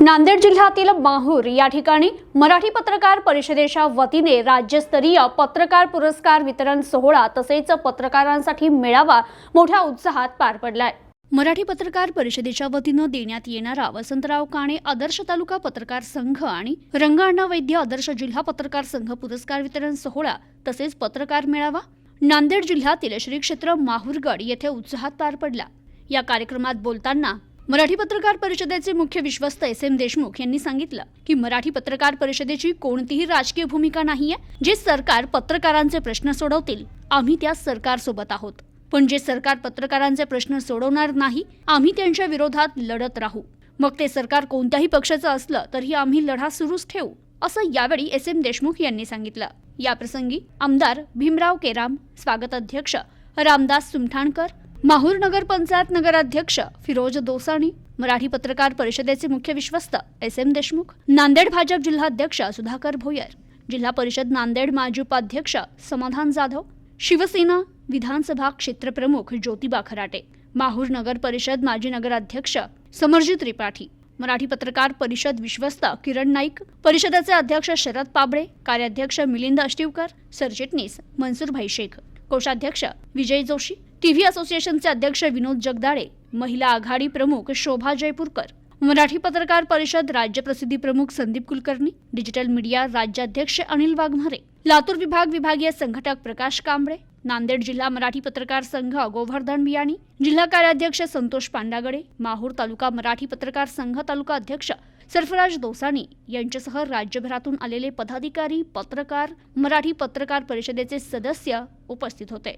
नांदेड जिल्ह्यातील माहूर या ठिकाणी मराठी पत्रकार परिषदेच्या वतीने राज्यस्तरीय पत्रकार पुरस्कार वितरण सोहळा तसेच पत्रकारांसाठी मेळावा मोठ्या उत्साहात पार पडलाय. मराठी पत्रकार परिषदेच्या वतीनं देण्यात येणारा वसंतराव काणे आदर्श तालुका पत्रकार संघ आणि रंगाअण्णा वैद्य आदर्श जिल्हा पत्रकार संघ पुरस्कार वितरण सोहळा तसेच पत्रकार मेळावा नांदेड जिल्ह्यातील श्री क्षेत्र माहूरगड येथे उत्साहात पार पडला. या कार्यक्रमात बोलताना मराठी पत्रकार परिषदेचे मुख्य विश्वस्त एस एम देशमुख यांनी सांगितलं की मराठी पत्रकार परिषदेची कोणतीही राजकीय भूमिका नाहीये. जे सरकार पत्रकारांचे प्रश्न सोडवतील आम्ही त्या सरकारसोबत आहोत. पण जे सरकार पत्रकारांचे प्रश्न सोडवणार नाही आम्ही त्यांच्या विरोधात लढत राहू. मग ते सरकार कोणत्याही पक्षाचं असलं तरी आम्ही लढा सुरूच ठेवू असं यावेळी एस एम देशमुख यांनी सांगितलं. याप्रसंगी आमदार भीमराव केराम स्वागताध्यक्ष रामदास सुमठाणकर माहूर नगर पंचायत नगराध्यक्ष फिरोज दोसाणी मराठी पत्रकार परिषदेचे मुख्य विश्वस्त एस एम देशमुख नांदेड भाजप जिल्हाध्यक्ष सुधाकर भोयर जिल्हा परिषद नांदेड माजी उपाध्यक्ष समाधान जाधव शिवसेना विधानसभा क्षेत्रप्रमुख ज्योतिबा खराटे माहूर नगर परिषद माजी नगराध्यक्ष समरजित त्रिपाठी मराठी पत्रकार परिषद विश्वस्त किरण नाईक परिषदेचे अध्यक्ष शरद पाबळे कार्याध्यक्ष मिलिंद अष्टीवकर सरचिटणीस मनसूरभाई शेख कोषाध्यक्ष विजय जोशी टीव्ही असोसिएशनचे अध्यक्ष विनोद जगदाळे महिला आघाडी प्रमुख शोभा जयपूरकर मराठी पत्रकार परिषद राज्य प्रसिद्धी प्रमुख संदीप कुलकर्णी डिजिटल मीडिया राज्याध्यक्ष अनिल वाघमारे लातूर विभाग विभागीय संघटक प्रकाश कांबळे नांदेड जिल्हा मराठी पत्रकार संघ गोवर्धन बियाणी जिल्हा कार्याध्यक्ष संतोष पांडागडे माहूर तालुका मराठी पत्रकार संघ तालुका अध्यक्ष सरफराज दोसानी यांच्यासह राज्यभरातून आलेले पदाधिकारी पत्रकार मराठी पत्रकार परिषदेचे सदस्य उपस्थित होते.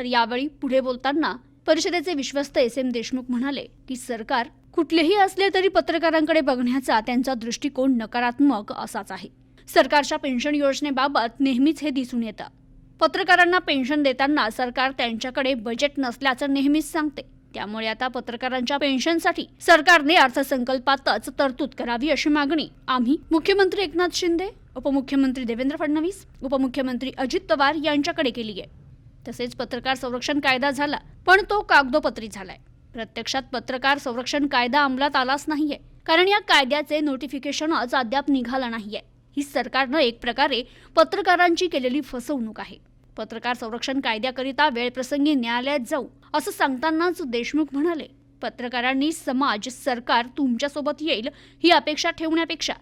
तर यावेळी पुढे बोलताना परिषदेचे विश्वस्त एस एम देशमुख म्हणाले की सरकार कुठलेही असले तरी पत्रकारांकडे बघण्याचा त्यांचा दृष्टिकोन नकारात्मक असाच आहे. सरकारच्या पेन्शन योजनेबाबत नेहमीच हे दिसून येतं. पत्रकारांना पेन्शन देताना सरकार त्यांच्याकडे बजेट नसल्याचं नेहमीच सांगते. त्यामुळे आता पत्रकारांच्या पेन्शनसाठी सरकारने अर्थसंकल्पातच तरतूद करावी अशी मागणी आम्ही मुख्यमंत्री एकनाथ शिंदे उपमुख्यमंत्री देवेंद्र फडणवीस उपमुख्यमंत्री अजित पवार यांच्याकडे केली आहे. तसेच पत्रकार संरक्षण कायदा झाला पण तो कागदोपत्री झालाय. प्रत्यक्षात पत्रकार संरक्षण कायदा अंमलात आलाच नाहीये. कारण या कायद्याचे नोटिफिकेशनच अद्याप निघालं नाहीये. ही सरकारनं एक प्रकारे पत्रकारांची केलेली फसवणूक आहे. पत्रकार संरक्षण कायद्याकरिता वेळप्रसंगी न्यायालयात जाऊ असं सांगतानाच देशमुख म्हणाले पत्रकारांनी समाज सरकार तुमच्यासोबत येईल ही अपेक्षा ठेवण्यापेक्षा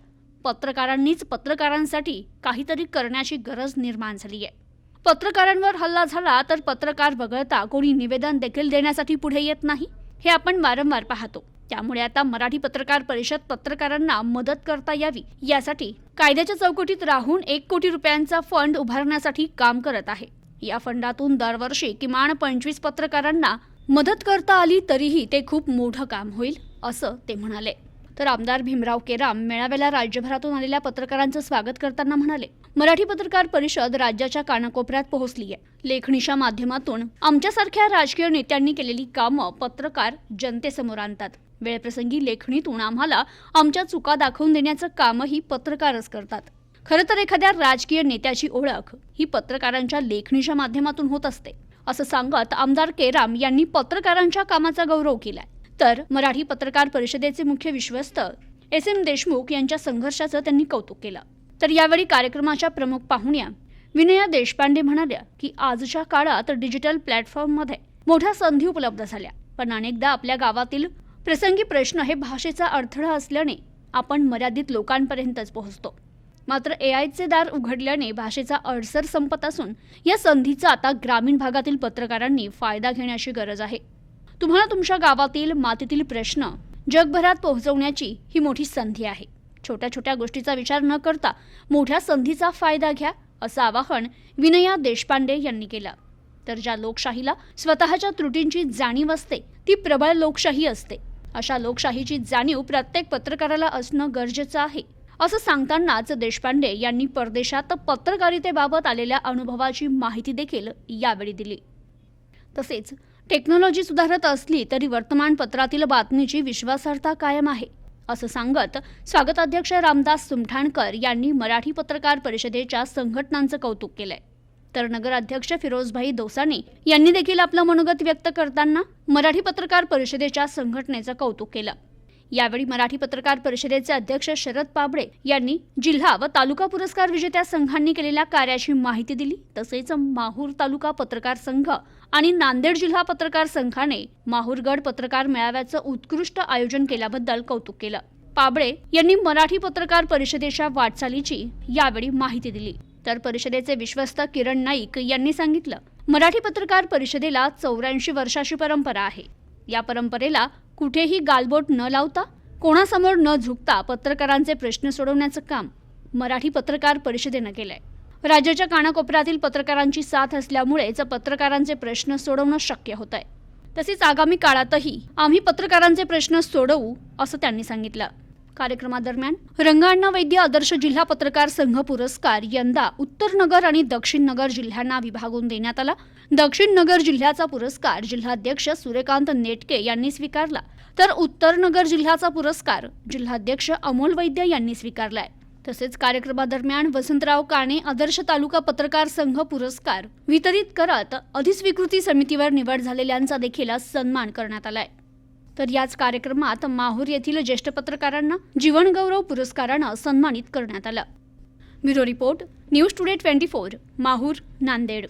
पत्रकारांनीच पत्रकारांसाठी काहीतरी करण्याची गरज निर्माण झाली आहे पत्रकारांवर हल्ला झाला तर पत्रकार वगळता कोणी निवेदन देखील देण्यासाठी पुढे येत नाही हे आपण वारंवार पाहतो. त्यामुळे आता मराठी पत्रकार परिषद पत्रकारांना मदत करता यावी यासाठी कायद्याच्या चौकटीत राहून एक कोटी रुपयांचा फंड उभारण्यासाठी काम करत आहे. या फंडातून दरवर्षी किमान पंचवीस पत्रकारांना मदत करता आली तरीही ते खूप मोठं काम होईल असं ते म्हणाले. तर आमदार भीमराव केराम मेळाव्याला राज्यभरातून आलेल्या पत्रकारांचं स्वागत करताना म्हणाले मराठी पत्रकार परिषद राज्याच्या कानाकोपऱ्यात पोहोचली आहे. लेखणीच्या माध्यमातून आमच्यासारख्या राजकीय नेत्यांनी केलेली कामं पत्रकार जनतेसमोर आणतात. वेळप्रसंगी लेखणीतून आम्हाला आमच्या चुका दाखवून देण्याचं कामही पत्रकारच करतात. खरं तर एखाद्या राजकीय नेत्याची ओळख ही पत्रकारांच्या लेखणीच्या माध्यमातून होत असते. असं सांगत आमदार केराम यांनी पत्रकारांच्या कामाचा गौरव केलाय. तर मराठी पत्रकार परिषदेचे मुख्य विश्वस्त एस एम देशमुख यांच्या संघर्षाचं त्यांनी कौतुक केलं. तर यावेळी कार्यक्रमाच्या प्रमुख पाहुण्या विनया देशपांडे म्हणाल्या की आजच्या काळात डिजिटल प्लॅटफॉर्ममध्ये मोठ्या संधी उपलब्ध झाल्या पण अनेकदा आपल्या गावातील प्रसंगी प्रश्न हे भाषेचा अडथळा असल्याने आपण मर्यादित लोकांपर्यंतच पोहोचतो. मात्र ए आयचे दार उघडल्याने भाषेचा अडसर संपत असून या संधीचा आता ग्रामीण भागातील पत्रकारांनी फायदा घेण्याची गरज आहे. तुम्हाला तुमच्या गावातील मातीतील प्रश्न जगभरात पोहोचवण्याची ही मोठी संधी आहे. छोट्या छोट्या गोष्टीचा विचार न करता मोठ्या संधीचा फायदा घ्या असं आवाहन विनया देशपांडे यांनी केलं. तर ज्या लोकशाहीला स्वतःच्या त्रुटींची जाणीव असते ती प्रबळ लोकशाही असते. अशा लोकशाहीची जाणीव प्रत्येक पत्रकाराला असणं गरजेचं आहे. असं सांगतानाच देशपांडे यांनी परदेशात पत्रकारितेबाबत आलेल्या अनुभवाची माहिती देखील यावेळी दिली. तसेच टेक्नॉलॉजी सुधारत असली तरी वर्तमानपत्रातील बातमीची विश्वासार्हता कायम आहे असं सांगत स्वागताध्यक्ष रामदास सुमठाणकर यांनी मराठी पत्रकार परिषदेच्या संघटनांचं कौतुक केलंय. तर नगराध्यक्ष फिरोजभाई दोसानी यांनी देखील आपलं मनोगत व्यक्त करताना मराठी पत्रकार परिषदेच्या संघटनेचं कौतुक केलं. यावेळी मराठी पत्रकार परिषदेचे अध्यक्ष शरद पाबळे यांनी जिल्हा व तालुका पुरस्कार विजेत्या संघांनी केलेल्या कार्याची माहिती दिली. तसेच माहूर तालुका पत्रकार संघ आणि नांदेड जिल्हा पत्रकार संघाने माहूरगड पत्रकार मेळाव्याचं उत्कृष्ट आयोजन केल्याबद्दल कौतुक केलं. पाबळे यांनी मराठी पत्रकार परिषदेच्या वाटचालीची यावेळी माहिती दिली. तर परिषदेचे विश्वस्त किरण नाईक यांनी सांगितलं मराठी पत्रकार परिषदेला चौऱ्याऐंशी वर्षाची परंपरा आहे. या परंपरेला कुठेही गालबोट न लावता कोणासमोर न झुकता पत्रकारांचे प्रश्न सोडवण्याचं काम मराठी पत्रकार परिषदेनं केलंय. राज्याच्या कानाकोपऱ्यातील पत्रकारांची साथ असल्यामुळेच पत्रकारांचे प्रश्न सोडवणं शक्य होत आहे तसेच आगामी काळातही आम्ही पत्रकारांचे प्रश्न सोडवू असं त्यांनी सांगितलं. कार्यक्रमादरम्यान रंगाअण्णा वैद्य आदर्श जिल्हा पत्रकार संघ पुरस्कार यंदा उत्तर नगर आणि दक्षिण नगर जिल्ह्यांना विभागून देण्यात आला. दक्षिण नगर जिल्ह्याचा पुरस्कार जिल्हाध्यक्ष सूर्यकांत नेटके यांनी स्वीकारला. तर उत्तर नगर जिल्ह्याचा पुरस्कार जिल्हाध्यक्ष अमोल वैद्य यांनी स्वीकारलाय. तसेच कार्यक्रमादरम्यान वसंतराव काणे आदर्श तालुका पत्रकार संघ पुरस्कार वितरित करत अधिस्वीकृती समितीवर निवड झालेल्यांचा देखील सन्मान करण्यात आलाय. तर याच कार्यक्रमात माहूर येथील ज्येष्ठ पत्रकारांना जीवनगौरव पुरस्कारानं सन्मानित करण्यात आलं. Bureau report news today twenty four Mahur Nanded.